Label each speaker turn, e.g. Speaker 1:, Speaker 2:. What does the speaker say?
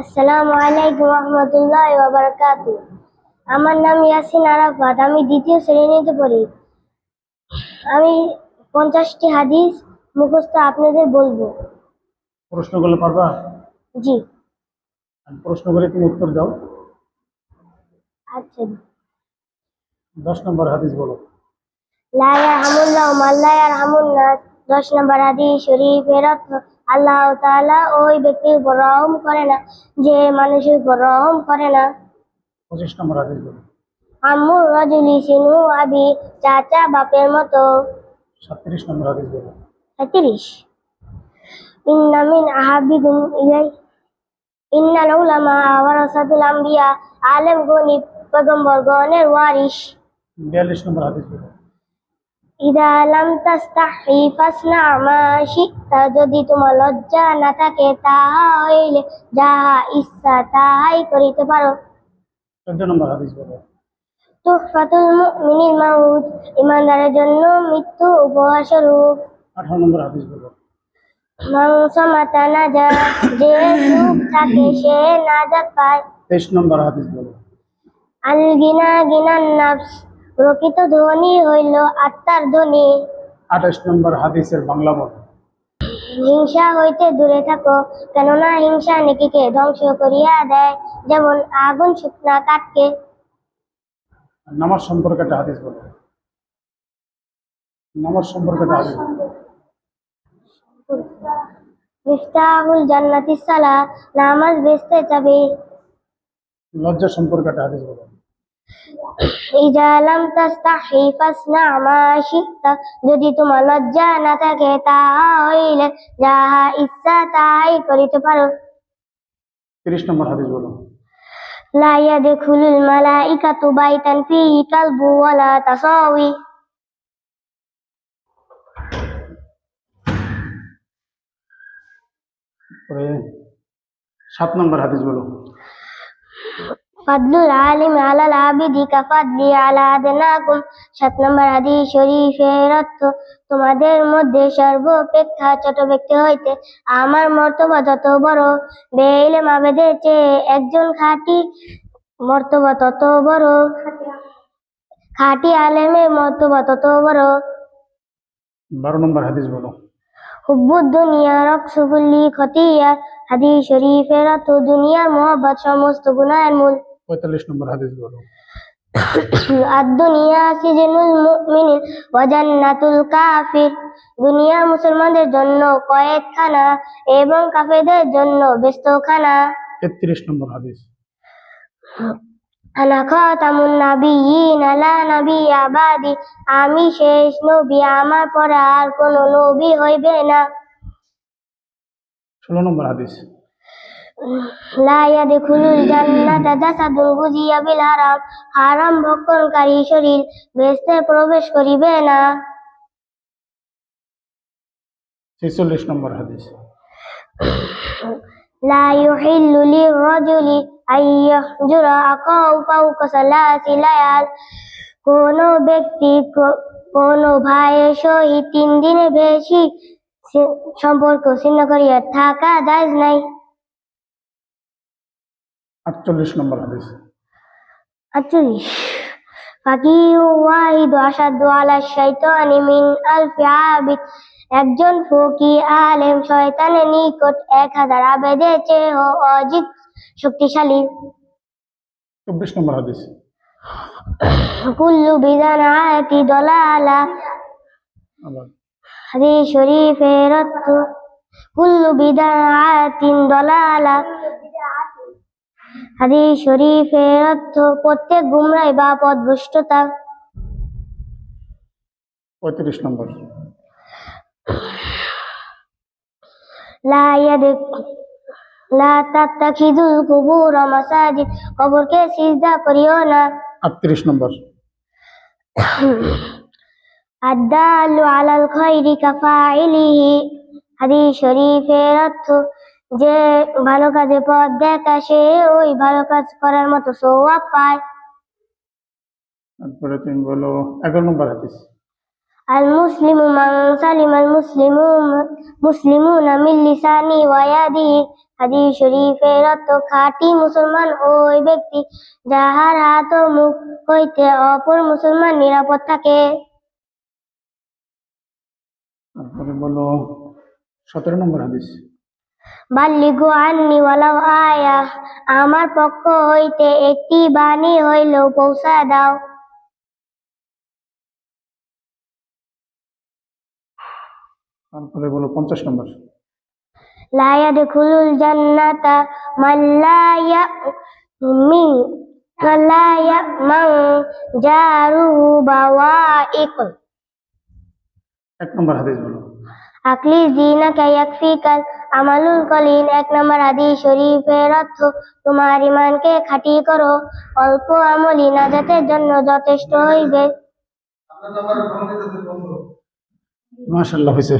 Speaker 1: আসসালামু আলাইকুম রহমতুল্লাহ ওবরাকাত আমার নাম ইয়াসিন আরাফাত আমি দ্বিতীয় শ্রেণীতে পড়ি। আমি পঞ্চাশটি হাদিস মুখস্থ আপনাদের বলব।
Speaker 2: প্রশ্নগুলো পারবা?
Speaker 1: জি।
Speaker 2: প্রশ্ন করে তুমি উত্তর দাও।
Speaker 1: আচ্ছা।
Speaker 2: দশ নম্বর হাদিস বলো।
Speaker 1: লা ইয়ারহামুল্লাহ মান লা ইয়ারহামুন নাস। দশ নম্বর হাদিস শরীফের অর্থ আল্লাহ তাআলা ওই ব্যক্তির উপর রহম করে না যে মানুষের উপর রহম করে না।
Speaker 2: পঁচিশ নম্বর হাদিস বলো
Speaker 1: আম্মুর রাজুলি সিনু আবি চাচা বাপের মতো।
Speaker 2: সাতত্রিশ নম্বর হাদিস বলো
Speaker 1: সাঁত্রিশ ইন্না মিন আহাবিকুম ইলাই। ইন্নাল উলামা ওয়ারাসাতুল আম্বিয়া। আলেম গনি পয়গম্বর গণের ওয়ারিশ।
Speaker 2: বিয়াল্লিশ নম্বর হাদিস বলো
Speaker 1: ইদা লাম তাস্তাহি ফাসনা মা যদি তোমার লজ্জা না থাকে তাহা হইলে যাহা ইচ্ছা তাহাই করিতে পারো।
Speaker 2: চোদ্দ নম্বর হাদিস বলো।
Speaker 1: তুহফাতুল মুমিনিল মাউত ইমানদারের জন্য মৃত্যু উপহার স্বরূপ
Speaker 2: আঠারো নম্বর হাদিস বলো।
Speaker 1: মাংসমাতা নাজা যে সুখ থাকে সে নাজাত পায়।
Speaker 2: তেইশ নম্বর হাদিস বলো।
Speaker 1: আল গিনা গিনান নাফস প্রকৃত ধ্বনি হইল আত্মার ধ্বনি।
Speaker 2: আঠাশ নম্বর হাদিসের বাংলা বলো
Speaker 1: হিংসা হইতে দূরে থাকো কেননা হিংসা নেকিকে ধ্বংস করিয়া দেয় যেমন আগুন শুকনা কাঠকে।
Speaker 2: নামাজ সম্পর্কে একটা হাদিস বলো। নামাজ সম্পর্কে একটা হাদিস
Speaker 1: মিফতাহুল জান্নাতি সালা নামাজ বেচতে যাবে।
Speaker 2: লজ্জা সম্পর্কে একটা হাদিস বলো।
Speaker 1: ইজা লাম তাস্তাহি ফাসনা মা শিতা যদি তোমার লজ্জা না থাকে তাহা হইলে যাহা ইচ্ছা তাহাই করিতে পারো।
Speaker 2: তিরিশ নম্বর হাদিস বলো
Speaker 1: লা ইয়াদখুলুল মালাইকাতু বাইতান ফিহি কালবু ওয়ালা তাসাউই
Speaker 2: সাত নম্বর হাদিস বলো
Speaker 1: ফাদলুল আলিম আলাল আবিদি কাফাদলি আলা আদনাকুম সাত নম্বর হাদিস শরীফের অর্থ তোমাদের মধ্যে সর্বাপেক্ষা ছোট ব্যক্তি হইতে আমার মর্তবা যত বড়। বেইলে মাবেদের চেয়ে একজন খাঁটি মর্তবা তত বড়। খাঁটি আলেমের মর্তবা তত বড়।
Speaker 2: বারো নম্বর হাদিস বলো।
Speaker 1: হুব্বুদ দুনিয়া রকসুগুল্লি খতিয়া। হাদিস শরীফের অর্থ দুনিয়ার মোহাব্বত সমস্ত গুনাহের মূল।
Speaker 2: পঁয়তাল্লিশ নম্বর হাদিস বলো।
Speaker 1: আদ-দুনিয়া সিজনুল মুমিনিন ওয়া জান্নাতুল কাফির। দুনিয়া মুসলমানদের জন্য কয়েদখানা এবং কাফেরদের জন্য ব্যস্তখানা
Speaker 2: তেত্রিশ নম্বর হাদিস।
Speaker 1: আনা খাতামুন নাবিয়িন লা নাবিয়্যা বাদি আমি শেষ নবী আমার পরে আর কোন নবী হইবে না।
Speaker 2: ষোলো নম্বর হাদিস।
Speaker 1: লা ইয়াদখুলুল জান্নাতা জাসাদুন গুজিয়া বিল হারাম হারাম ভক্ষণকারী শরীর বেহেশতে প্রবেশ করিবে না।
Speaker 2: 46 নম্বর হাদিস।
Speaker 1: লা ইউহিল্লু লিররাজুলি আইয়াহজুরা আকাউ ফাওকা সালাসি লায়াল। কোন ব্যক্তি কোন ভাইয়ের সহিত তিন দিনে বেশি সম্পর্ক ছিন্ন করিয়া থাকা যায় নাই।
Speaker 2: আটচল্লিশ নম্বর হাদিস।
Speaker 1: আটচল্লিশ। ফাকিহ ওয়াহিদ আসাদু আলা শাইতানি মিন আলফি আবিদ। একজন ফকি আলেম শয়তানের নিকট এক হাজার আবেদের চেয়ে অধিক শক্তিশালী।
Speaker 2: চব্বিশ নম্বর হাদিস।
Speaker 1: কুল্লু বিধান আয়াতি দলালা। হাদিস শরীফের কুল্লু বিধান আয়াতিন দলালা। হাদিস শরীফের অর্থ প্রত্যেক গুমরাই বা পদভ্রষ্টতা।
Speaker 2: পঁয়ত্রিশ নম্বর।
Speaker 1: লা ইয়াদিক লা তাত্তাখিযুল কুবুর মাসাজিদ। কবরকে সিজদা করিও না।
Speaker 2: আটত্রিশ নম্বর।
Speaker 1: আদালু আলাল খাইরি কাফাইলিহি। হাদিস শরীফের অর্থ যে ভালো কাজে পথ দেখা সে ওই ভালো কাজ করার মতো সওয়াব পায়।
Speaker 2: তারপরে তুমি বলো এগারো নম্বর হাদিস।
Speaker 1: আল মুসলিমু মান সালিমাল মুসলিমুন মুসলিমুনা মিন লিসানি ওয়া ইয়াদিহি হাদিস শরীফের অর্থ খাঁটি মুসলমান ওই ব্যক্তি যাহার হাত ও মুখ হইতে অপর মুসলমান নিরাপদ থাকে।
Speaker 2: তারপরে বলো সতেরো নম্বর হাদিস।
Speaker 1: বাল্লিগু আননি ওয়ালাও আয়া আমার পক্ষ হইতে একটি বাণী হইলেও পৌঁছা দাও।
Speaker 2: তারপরে বলো পঞ্চাশ নম্বর।
Speaker 1: লায়াদ খুলুল জান্নাতা মাল্লায়া মিন মাল্লায়া মাং জারুহু বাওয়াইক
Speaker 2: এক নম্বর হাদিস বলো।
Speaker 1: আকলি দিনাকা ইয়াকফিকাল আমালুল কলিন এক নম্বর আদি শরীফের অর্থ তোমার ইমানকে খাটি করো অল্প আমলি নাজাতের জন্য যথেষ্ট হইবে
Speaker 2: মাশাল্লাহ হয়েছে